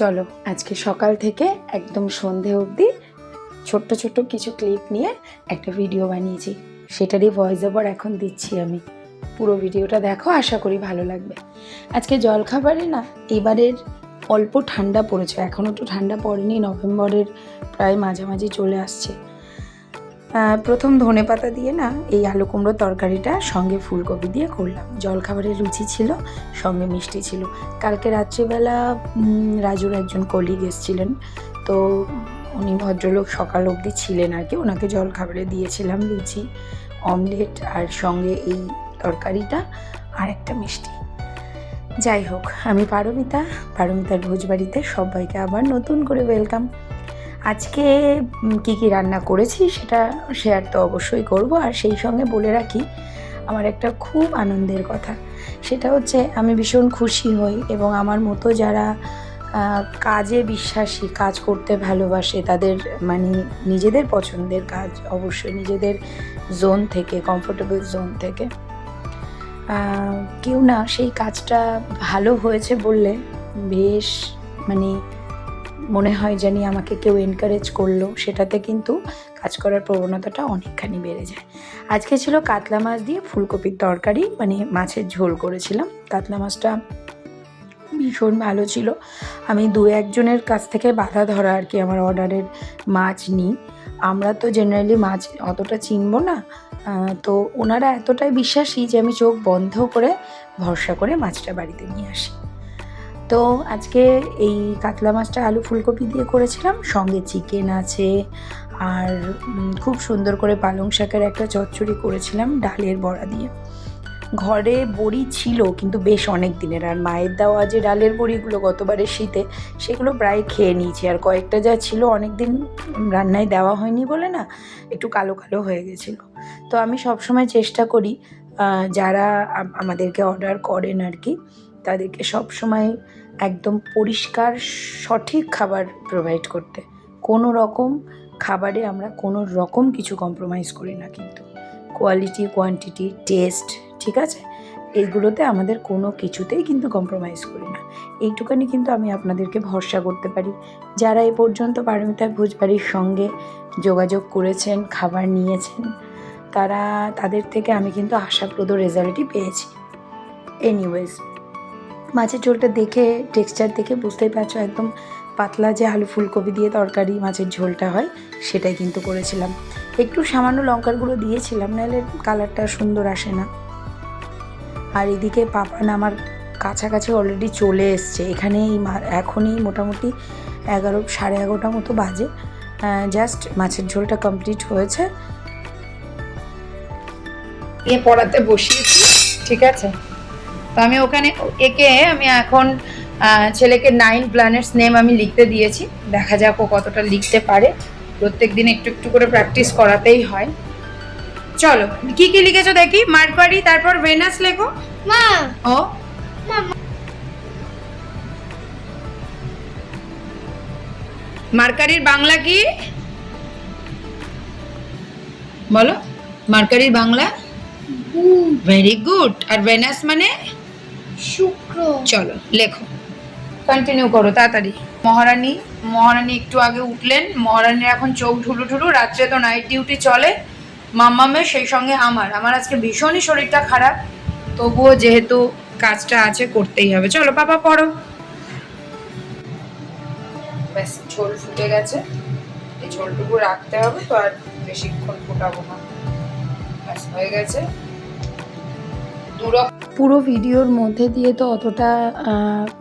চলো, আজকে সকাল থেকে একদম সন্ধে অবধি ছোট্ট ছোট্ট কিছু ক্লিপ নিয়ে একটা ভিডিও বানিয়েছি। সেটারই ভয়েস ওভার এখন দিচ্ছি আমি। পুরো ভিডিওটা দেখো, আশা করি ভালো লাগবে। আজকে জলখাবারে না, এবারের অল্প ঠান্ডা পড়েছে। এখনও তো ঠান্ডা পড়েনি, নভেম্বরের প্রায় মাঝামাঝি চলে আসছে। প্রথম ধনে পাতা দিয়ে না এই আলু কুমড়োর তরকারিটা সঙ্গে ফুলকপি দিয়ে করলাম। জলখাবারের রুচি ছিল, সঙ্গে মিষ্টি ছিল। কালকে রাত্রিবেলা রাজুর একজন কলিগ এসেছিলেন। তো উনি ভদ্রলোক সকাল অবধি ছিলেন আর কি। ওনাকে জলখাবারে দিয়েছিলাম লুচি অমলেট আর সঙ্গে এই তরকারিটা আর একটা মিষ্টি। যাই হোক, আমি পারমিতা, পারমিতার ভোজবাড়িতে সবাইকে আবার নতুন করে ওয়েলকাম আজকে কি কি রান্না করেছি সেটা শেয়ার তো অবশ্যই করব। আর সেই সঙ্গে বলে রাখি, আমার একটা খুব আনন্দের কথা। সেটা হচ্ছে, আমি ভীষণ খুশি হই এবং আমার মতো যারা কাজে বিশ্বাসী, কাজ করতে ভালোবাসে, তাদের মানে নিজেদের পছন্দের কাজ, অবশ্যই নিজেদের জোন থেকে কমফোর্টেবল জোন থেকে। কেউ না, সেই কাজটা ভালো হয়েছে বললে বেশ মানে মনে হয় জানি আমাকে কেউ এনকারেজ করল, সেটাতে কিন্তু কাজ করার প্রবণতাটা অনেকখানি বেড়ে যায়। আজকে ছিল কাতলা মাছ দিয়ে ফুলকপির তরকারি মানে মাছের ঝোল করেছিলাম। কাতলা মাছটা ভীষণ ভালো ছিল। আমি দু একজনের কাছ থেকে বাধা ধরা আর কি আমার অর্ডারের মাছ নিই। আমরা তো জেনারেলি মাছ অতটা চিনব না তো ওনারা এতটাই বিশ্বাসী যে আমি চোখ বন্ধ করে ভরসা করে মাছটা বাড়িতে নিয়ে আসি। তো আজকে এই কাতলা মাছটা আলু ফুলকপি দিয়ে করেছিলাম, সঙ্গে চিকেন আছে আর খুব সুন্দর করে পালং শাকের একটা চচ্চড়ি করেছিলাম ডালের বড়া দিয়ে। ঘরে বড়ি ছিল কিন্তু বেশ অনেক দিনের, আর মায়ের দেওয়া যে ডালের বড়িগুলো গতবারের শীতে, সেগুলো প্রায় খেয়ে নিয়েছি। আর কয়েকটা যা ছিল অনেক দিন রান্নায় দেওয়া হয়নি বলে না, একটু কালো কালো হয়ে গেছিল। তো আমি সবসময় চেষ্টা করি যারা আমাদেরকে অর্ডার করেন আর কি তাদেরকে সবসময় একদম পরিষ্কার, সঠিক খাবার প্রোভাইড করতে। কোনো রকম খাবারে আমরা কোনো রকম কিছু কম্প্রোমাইজ করি না কিন্তু। কোয়ালিটি কোয়ান্টিটি টেস্ট ঠিক আছে? এইগুলোতে আমাদের কোনো কিছুতেই কিন্তু কম্প্রোমাইজ করি না। এইটুকানি কিন্তু আমি আপনাদেরকে ভরসা করতে পারি। যারা এ পর্যন্ত পারমিতা ভোজবাড়ির সঙ্গে যোগাযোগ করেছেন, খাবার নিয়েছেন, তারা, তাদের থেকে আমি কিন্তু আশাপ্রদ রেজাল্টই পেয়েছি। এনিওয়েজ মাছের ঝোলটা দেখে টেক্সচার দেখে বুঝতেই পারছ, একদম পাতলা যে আলু ফুলকপি দিয়ে তরকারি মাছের ঝোলটা হয়, সেটাই কিন্তু করেছিলাম। একটু সামান্য লঙ্কার গুঁড়ো দিয়েছিলাম, নাহলে কালারটা সুন্দর আসে না। আর এদিকে পাপান আমার কাছাকাছি অলরেডি চলে এসছে। এখানে এই এখনই মোটামুটি এগারো, সাড়ে এগারোটা মতো বাজে। জাস্ট মাছের ঝোলটা কমপ্লিট হয়েছে। এ পড়াতে বসিয়েছি, ঠিক আছে? তো আমি ওখানে একে আমি এখন ছেলেকে নাইন প্ল্যানেটস নেম আমি লিখতে দিয়েছি। দেখা যাক ও কতটা লিখতে পারে। প্রত্যেক দিন একটু একটু করে প্র্যাকটিস করাতেই হয়। চলো কি কি লিখেছো দেখি? মার্কারি তারপর ভেনাস লেখো। মা। ও। মার্কারির বাংলা কি? বলো মার্কারির বাংলা? ভেরি গুড আর ভেনাস মানে? শুক্র। চলো, লেখো। কন্টিনিউ করো, তাড়াতাড়ি। মহারানী মহারানী একটু আগে উঠলেন। মহারানীর এখন চোখ ঢুলু ঢুলু, রাত্রে তো নাইট ডিউটি চলে। মাম্মামের সেই সঙ্গে আমার। আমার আজকে ভীষণই শরীরটা খারাপ। তবুও যেহেতু কাজটা আছে, করতেই হবে। চলো, পাপা, পড়ো। ব্যাস, ঝোল ফুটে গেছে। এই ঝোলটুকু রাখতে হবে, তো আর বেশিক্ষণ ফোটাবো না। ব্যাস, হয়ে গেছে। দুরকম পুরো ভিডিওর মধ্যে দিয়ে তো অতটা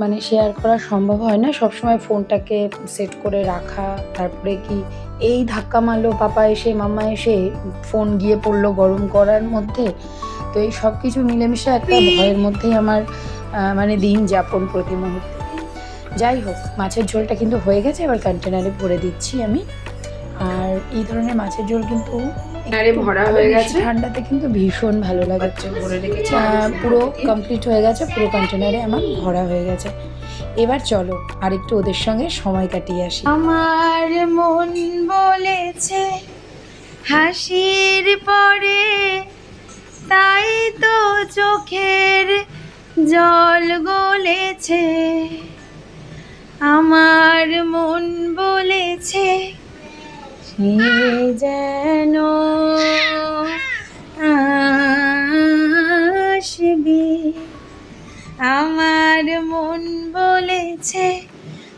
মানে শেয়ার করা সম্ভব হয় না। সবসময় ফোনটাকে সেট করে রাখা তারপরে কি এই ধাক্কা মারলো পাপা এসে মামা এসে ফোন গিয়ে পড়ল গরম করার মধ্যে। তো এই সব কিছু মিলেমিশে একটা ভয়ের মধ্যেই আমার মানে দিন যাপন প্রতি মুহূর্তে যাই হোক মাছের ঝোলটা কিন্তু হয়ে গেছে এবার কন্টেনারে ভরে দিচ্ছি আমি। আর এই ধরনের মাছের ঝোল কিন্তু ভরা হয়ে গেছে। ঠান্ডাতে কিন্তু ভীষণ ভালো লাগে। রেখেছি। পুরো কমপ্লিট হয়ে গেছে পুরো কন্টেনারে আমার ভরা হয়ে গেছে। এবার চলো আর একটু ওদের সঙ্গে সময় কাটিয়ে আসি। আমার মন বলেছে হাসির পরে তাই তো চোখের জল গলেছে। আমার মন বলেছে যেন আসবি। আমার মন বলেছে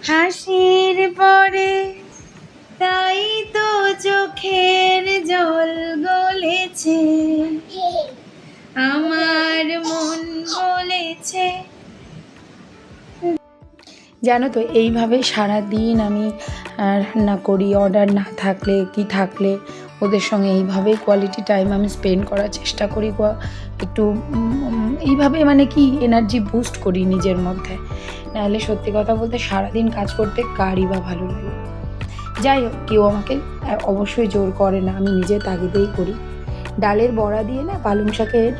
হাসির পরে জানো তো, এইভাবে সারা দিন আমি রান্না করি অর্ডার না থাকলে কি থাকলে, ওদের সঙ্গে এইভাবেই কোয়ালিটি টাইম আমি স্পেন্ড করার চেষ্টা করি। একটু এইভাবে মানে কি এনার্জি বুস্ট করি নিজের মধ্যে নাহলে সত্যি কথা বলতে সারাদিন কাজ করতে কারই বা ভালো লাগে যাই হোক, কেউ আমাকে অবশ্যই জোর করে না, আমি নিজের তাগিদেই করি ডালের বড়া দিয়ে না পালং শাকের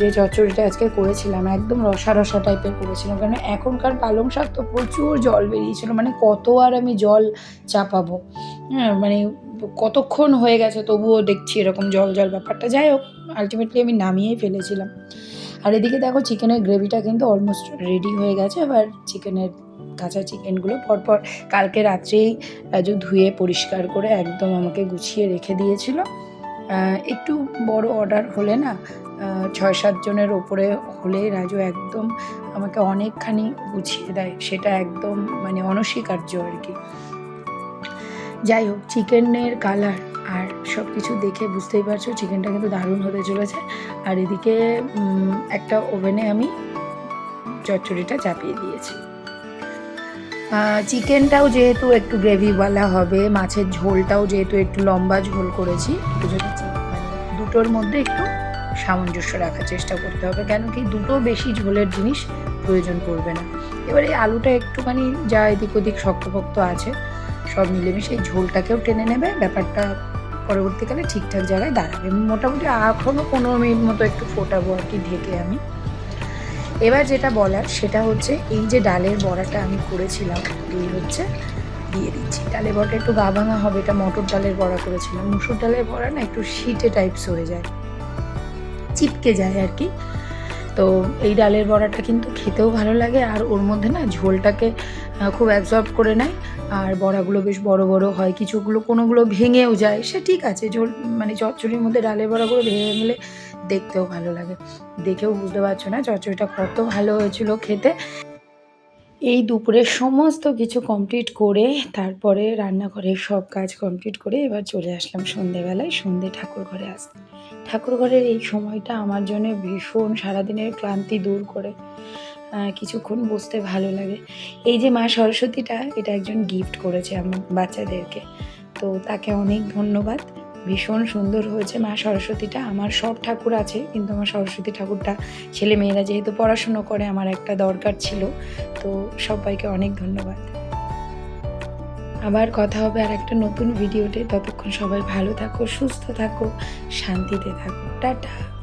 যে চচ্চড়িটা আজকে করেছিলাম, একদম রসা রসা টাইপের করেছিলাম। কারণ এখনকার পালং শাক তো প্রচুর জল বেরিয়েছিল মানে কত আর আমি জল চাপাবো। হ্যাঁ মানে কতক্ষণ হয়ে গেছে তবুও দেখছি এরকম জল জল ব্যাপারটা। যাই হোক আলটিমেটলি আমি নামিয়েই ফেলেছিলাম। আর এদিকে দেখো চিকেনের গ্রেভিটা কিন্তু অলমোস্ট রেডি হয়ে গেছে। এবার চিকেনের কাঁচা চিকেনগুলো পরপর কালকে রাত্রেই রাজু ধুয়ে পরিষ্কার করে একদম আমাকে গুছিয়ে রেখে দিয়েছিল। একটু বড় অর্ডার হলে না ছয় সাত জনের ওপরে হলে রাজু একদম আমাকে অনেকখানি গুছিয়ে দেয়। সেটা একদম মানে অনস্বীকার্য আর কি। যাই হোক চিকেনের কালার আর সব কিছু দেখে বুঝতেই পারছ চিকেনটা কিন্তু দারুণ হতে চলেছে। আর এদিকে একটা ওভেনে আমি চচ্চড়িটা চাপিয়ে দিয়েছি। চিকেনটাও যেহেতু একটু গ্রেভিওয়ালা হবে, মাছের ঝোলটাও যেহেতু একটু লম্বা ঝোল করেছি মানে দুটোর মধ্যে একটু সামঞ্জস্য রাখার চেষ্টা করতে হবে, কেন কি দুটো বেশি ঝোলের জিনিস প্রয়োজন পড়বে না। এবার এই আলুটা একটুখানি যা এদিক ওদিক শক্তপোক্ত আছে, সব মিলেমিশে এই ঝোলটাকেও টেনে নেবে, ব্যাপারটা পরবর্তীকালে ঠিকঠাক জায়গায় দাঁড়াবে। মোটামুটি এখনও পনেরো মিনিট মতো একটু ফোটাবো আর কি, ঢেকে আমি। এবার যেটা বলার, সেটা হচ্ছে এই যে ডালের বড়াটা আমি করেছিলাম, এই হচ্ছে দিয়ে দিচ্ছি। ডালের বড়াটা একটু গা ভাঙা হবে, এটা মটর ডালের বড়া করেছিলাম। মুসুর ডালের বড়া না একটু শীতে টাইপস হয়ে যায়, চিপকে যায় আর কি। তো এই ডালের বড়াটা কিন্তু খেতেও ভালো লাগে, আর ওর মধ্যে না ঝোলটাকে খুব অ্যাবজর্ব করে নেয়। আর বড়াগুলো বেশ বড় বড় হয়, কিছুগুলো কোনোগুলো ভেঙেও যায়, সে ঠিক আছে, ঝোল মানে চচ্চড়ির মধ্যে ডালের বড়াগুলো ভেঙে গেলে দেখতেও ভালো লাগে। দেখেও বুঝতে পারছ না, চচ্চড়িটা কত ভালো হয়েছিল খেতে। এই দুপুরে সমস্ত কিছু কমপ্লিট করে, তারপরে রান্নাঘরের সব কাজ কমপ্লিট করে এবার চলে আসলাম সন্ধেবেলায়, সন্ধে ঠাকুর ঘরে আসতে। ঠাকুর ঘরের এই সময়টা আমার জন্য ভীষণ সারাদিনের ক্লান্তি দূর করে কিছুক্ষণ বসতে ভালো লাগে। এই যে মা সরস্বতীটা, এটা একজন গিফট করেছে আমার বাচ্চাদেরকে। তো তাকে অনেক ধন্যবাদ। ভীষণ সুন্দর হয়েছে। মা সরস্বতীটা, আমার সব ঠাকুর আছে, কিন্তু আমার সরস্বতী ঠাকুরটা, ছেলে মেয়েরা যেহেতু পড়াশুনো করে, আমার একটা দরকার ছিল। তো সবাইকে অনেক ধন্যবাদ। আবার কথা হবে আর একটা নতুন ভিডিওতে। ততক্ষণ সবাই ভালো থাকো, সুস্থ থাকো, শান্তিতে থাকো। টাটা।